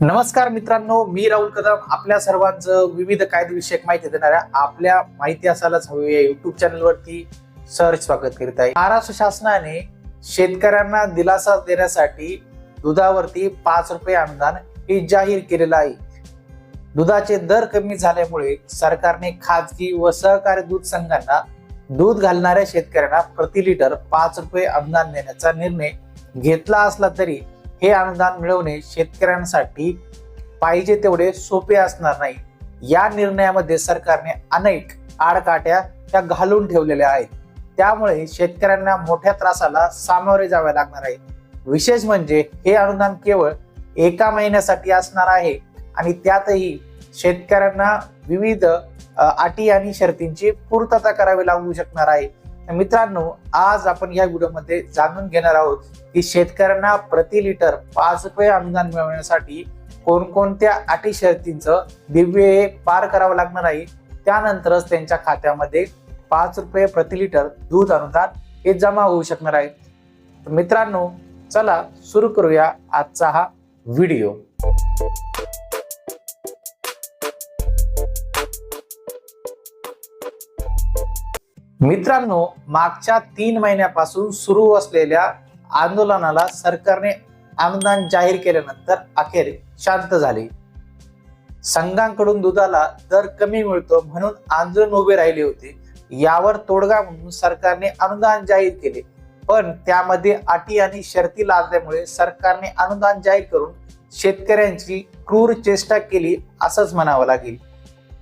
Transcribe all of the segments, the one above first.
नमस्कार मित्रांनो मी राहुल कदम. आपल्या सर्वांचं विविध कायदेविषयक माहिती देणाऱ्या आपल्या माहिती असायलाच हवी या युट्यूब चॅनलवरती सहर्ष स्वागत करीत आहे. महाराष्ट्र शासनाने शेतकऱ्यांना दिलासा देण्यासाठी दुधावरती पाच रुपये अनुदान हे जाहीर केलेलं आहे. दुधाचे दर कमी झाल्यामुळे सरकारने खाजगी व सहकारी दूध संघांना दूध घालणाऱ्या शेतकऱ्यांना प्रति लिटर पाच रुपये अनुदान देण्याचा निर्णय घेतला असला तरी हे अनुदान मिळवणे शेतकऱ्यांसाठी पाहिजे तेवढे सोपे असणार नाही. या निर्णयामध्ये सरकारने अनेक आडकाट्या त्या घालून ठेवलेल्या आहेत. त्यामुळे शेतकऱ्यांना मोठ्या त्रासाला सामोरे जावे लागणार आहे. विशेष म्हणजे हे अनुदान केवळ एका महिन्यासाठी असणार आहे आणि त्यातही शेतकऱ्यांना विविध अटी आणि शर्तींची पूर्तता करावी लागू शकणार आहे. मित्रांनो आज आपण या व्हिडिओमध्ये जाणून घेणार आहोत की शेतकऱ्यांना प्रति लिटर पाच रुपये अनुदान मिळवण्यासाठी कोणकोणत्या अटी शर्तींचं दिव्य पार करावं लागणार आहे. त्यानंतरच त्यांच्या खात्यामध्ये पाच रुपये प्रति लिटर दूध अनुदान हे जमा होऊ शकणार आहे. मित्रांनो चला सुरू करूया आजचा हा व्हिडिओ. मित्रांनो मागच्या तीन महिन्यापासून सुरू असलेल्या आंदोलनाला सरकारने अनुदान जाहीर केल्यानंतर अखेर शांत झाले. संघांकडून दुधाला दर कमी मिळतो म्हणून आंदोलन उभे राहिले होते. यावर तोडगा म्हणून सरकारने अनुदान जाहीर केले. पण त्यामध्ये अटी आणि शर्ती लादल्यामुळे सरकारने अनुदान जाहीर करून शेतकऱ्यांची क्रूर चेष्टा केली असंच म्हणावं लागेल.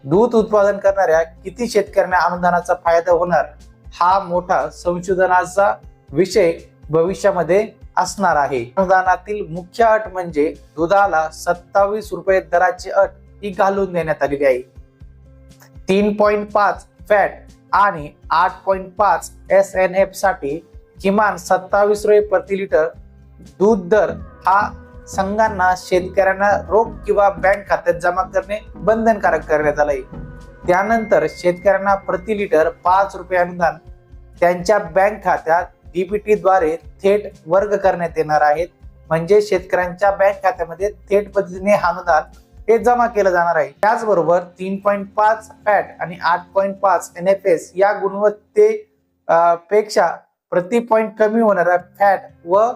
दूध उत्पादन करणाऱ्या किती शेतकऱ्यांना अनुदानाचा फायदा होणार हा मोठा संशोधनाचा विषय भविष्यामध्ये असणार आहे. अनुदानातील मुख्य अट म्हणजे दुधाला सत्तावीस रुपये दराची अट ही घालून देण्यात आलेली आहे. तीन पॉईंट पाच फॅट आणि आठ पॉईंट पाच एस एन एफसाठी किमान सत्तावीस रुपये प्रति लिटर दूध दर हा संघांना शेतकऱ्यांना रोख किंवा बँक खात्यात जमा करणे बंधनकारक करण्यात आलंय. त्यानंतर शेतकऱ्यांना प्रति लिटर पाच रुपये अनुदान त्यांच्या बँक खात्यात डीबीटी द्वारे थेट वर्ग करण्यात येणार आहेत. म्हणजे शेतकऱ्यांच्या बँक खात्यामध्ये थेट पद्धतीने हा अनुदान हे जमा केलं जाणार आहे. त्याचबरोबर तीन पॉईंट पाच फॅट आणि आठ पॉईंट पाच एन एफ एस या गुणवत्ते पेक्षा प्रति पॉईंट कमी होणाऱ्या फॅट व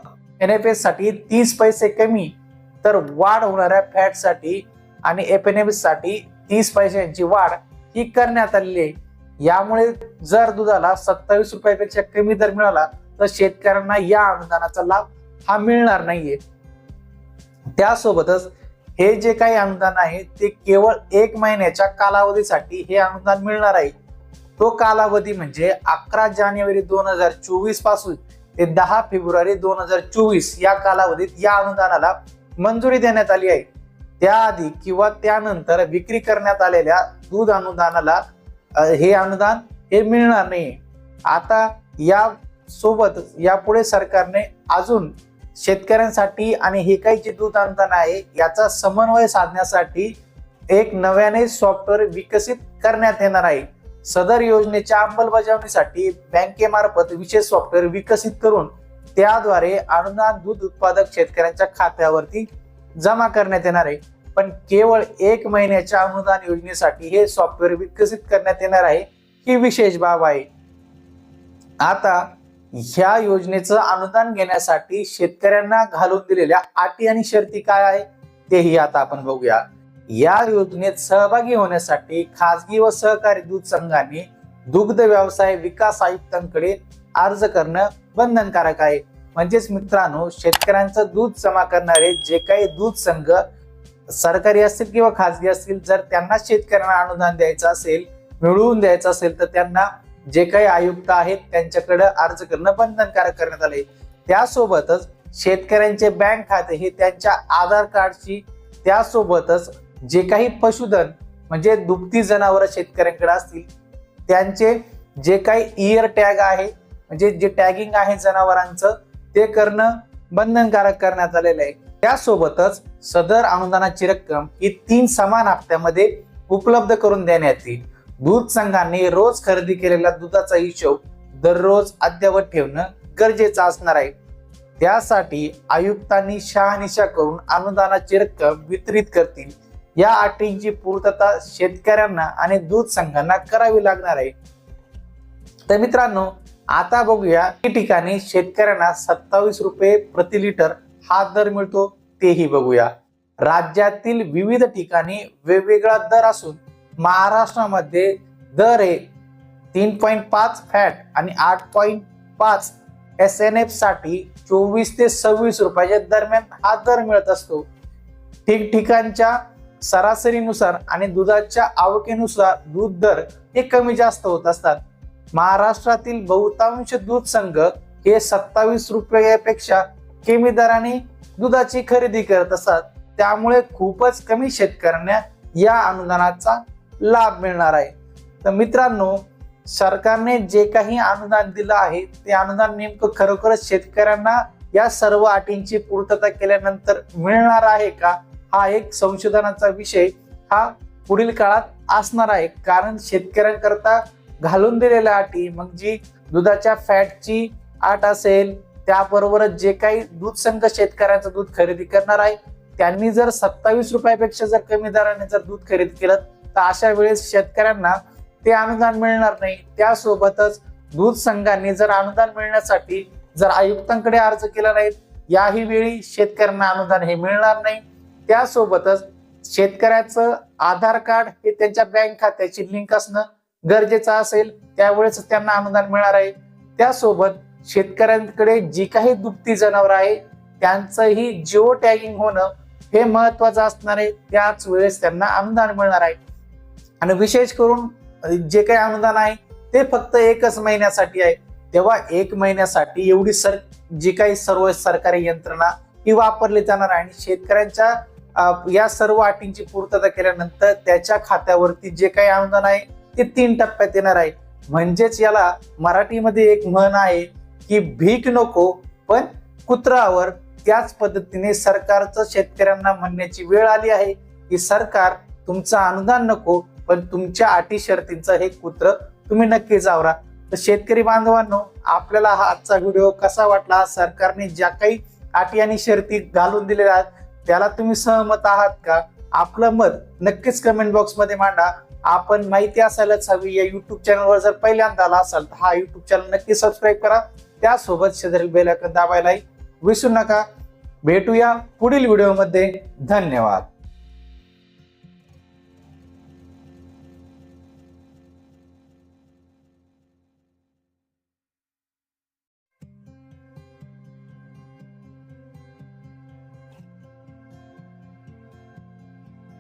एन एफ एससाठी तीस पैसे कमी तर वाढ होणाऱ्या फॅटसाठी आणि एफ एन एफसाठी तीस पैशांची वाढ ही करण्यात आलेली आहे. यामुळे जर दुधाला सत्तावीस रुपयापेक्षा कमी दर मिळाला तर शेतकऱ्यांना या अनुदानाचा लाभ हा मिळणार नाहीये. त्यासोबतच हे जे काही अनुदान आहे ते केवळ एक महिन्याच्या कालावधीसाठी हे अनुदान मिळणार आहे. तो कालावधी म्हणजे अकरा जानेवारी दोन हजार चोवीसपासून ते दहा फेब्रुवारी दोन हजार चोवीस या कालावधीत या अनुदानाला मंजुरी देण्यात आली आहे. त्याआधी किंवा त्यानंतर विक्री करण्यात आलेल्या दूध अनुदानाला हे अनुदान हे मिळणार नाही आता या सोबत यापुढे सरकारने अजून शेतकऱ्यांसाठी आणि हे काही जे दूध अनुदान आहे याचा समन्वय साधण्यासाठी एक नव्याने सॉफ्टवेअर विकसित करण्यात येणार आहे. सदर योजनेच्या अंमलबजावणीसाठी बँकेमार्फत विशेष सॉफ्टवेअर विकसित करून त्याद्वारे अनुदान दूध उत्पादक शेतकऱ्यांच्या खात्यावरती जमा करण्यात येणार आहे. पण केवळ एक महिन्याच्या अनुदान योजनेसाठी हे सॉफ्टवेअर विकसित करण्यात येणार आहे ही विशेष बाब आहे. आता ह्या योजनेचं अनुदान घेण्यासाठी शेतकऱ्यांना घालून दिलेल्या अटी आणि शर्ती काय आहे तेही आता आपण बघूया. या योजनेत सहभागी होण्यासाठी खासगी व सहकारी दूध संघाने दुग्ध व्यवसाय विकास आयुक्तांकडे अर्ज करणं बंधनकारक आहे. म्हणजेच मित्रांनो शेतकऱ्यांचं दूध जमा करणारे जे काही दूध संघ सरकारी असतील किंवा खासगी असतील जर त्यांना शेतकऱ्यांना अनुदान द्यायचं असेल मिळवून द्यायचं असेल तर त्यांना जे काही आयुक्त आहेत त्यांच्याकडे अर्ज करणं बंधनकारक करण्यात आले त्यासोबतच शेतकऱ्यांचे बँक खाते हे त्यांच्या आधार कार्डची त्यासोबतच जे काही पशुधन म्हणजे दुभती जनावरं शेतकऱ्यांकडे असतील त्यांचे जे काही इयर टॅग आहे म्हणजे जे टॅगिंग आहे जनावरांचं ते करणं बंधनकारक करण्यात आलेलं आहे. त्यासोबतच सदर अनुदानाची रक्कम ही तीन समान हप्त्यामध्ये उपलब्ध करून देण्यात येईल. दूध संघांनी रोज खरेदी केलेला दुधाचा हिशोब दररोज अद्ययावत ठेवणं गरजेचं असणार आहे. त्यासाठी आयुक्तांनी शहानिशा करून अनुदानाची रक्कम वितरित करतील. या अटींची पूर्तता शेतकऱ्यांना आणि दूध संघांना करावी लागणार आहे. तर मित्रांनो आता बघूया की ठिकाणी शेतकऱ्यांना सत्तावीस रुपये प्रति लिटर हा दर मिळतो तेही बघूया. राज्यातील विविध ठिकाणी वेगवेगळा दर असून महाराष्ट्रामध्ये दर हे तीन पॉईंट पाच फॅट आणि आठ पॉईंट पाच एस एन एफसाठी चोवीस ते सव्वीस रुपयाच्या दरम्यान हा दर मिळत असतो. ठिकठिकाणच्या सरासरीनुसार आणि दुधाच्या आवकेनुसार दूध दर हे कमी जास्त होत असतात. महाराष्ट्रातील बहुतांश दूध संघ हे सत्तावीस रुपयापेक्षा कमी दराने दुधाची खरेदी करत असतात. त्यामुळे खूपच कमी शेतकऱ्यांना या अनुदानाचा लाभ मिळणार आहे. तर मित्रांनो सरकारने जे काही अनुदान दिलं आहे ते अनुदान नेमकं खरोखरच शेतकऱ्यांना या सर्व अटींची पूर्तता केल्यानंतर मिळणार आहे का? हा एक संशोधनाचा विषय हा पुढील काळात असणार आहे. कारण शेतकऱ्यांकरता घालून दिलेल्या अटी मग जी दुधाच्या फॅटची आट असेल त्याबरोबरच जे काही दूध संघ शेतकऱ्यांचं दूध खरेदी करणार आहे त्यांनी जर सत्तावीस रुपयापेक्षा जर कमी दराने जर दूध खरेदी केलं तर अशा वेळेस शेतकऱ्यांना ते अनुदान मिळणार नाही. त्यासोबतच दूध संघांनी जर अनुदान मिळण्यासाठी जर आयुक्तांकडे अर्ज केला नाही याही वेळी शेतकऱ्यांना अनुदान हे मिळणार नाही. त्यासोबतच शेतकऱ्याचं आधार कार्ड हे त्यांच्या बँक खात्याची लिंक असणं गरजेचं असेल त्यावेळेस त्यांना अनुदान मिळणार आहे. त्यासोबत शेतकऱ्यांकडे जी काही दुभती जनावर आहे त्यांचंही जिओ टॅगिंग होणं हे महत्वाचं असणार आहे. त्याच वेळेस त्यांना अनुदान मिळणार आहे. आणि विशेष करून जे काही अनुदान आहे ते फक्त एकच महिन्यासाठी आहे. तेव्हा एक महिन्यासाठी एवढी सर जी काही सर्व सरकारी यंत्रणा ही वापरली जाणार आहे आणि शेतकऱ्यांच्या या सर्व अटींची पूर्तता केल्यानंतर त्याच्या खात्यावरती जे काही अनुदान आहे ते तीन टप्प्यात येणार आहे. म्हणजेच याला मराठीमध्ये एक म्हण आहे की भीक नको पण कुत्रावर त्याच पद्धतीने सरकारचं शेतकऱ्यांना म्हणण्याची वेळ आली आहे. की सरकार तुमचं अनुदान नको पण तुमच्या अटी शर्तींचं हे कुत्र तुम्ही नक्की जावरा. तर शेतकरी बांधवांनो आपल्याला हा आजचा व्हिडिओ कसा वाटला? सरकारने ज्या काही अटी आणि शर्ती घालून दिलेल्या आहेत त्याला तुम्ही सहमत आहात का? आपलं मत नक्कीच कमेंट बॉक्समध्ये मांडा. आपण माहिती असायलाच हवी. या युट्यूब चॅनलवर जर पहिल्यांदा आला असाल तर हा युट्यूब चॅनल नक्की सबस्क्राईब करा. त्यासोबत शेजारील बेल दाबायलाही विसरू नका. भेटूया पुढील व्हिडिओमध्ये धन्यवाद.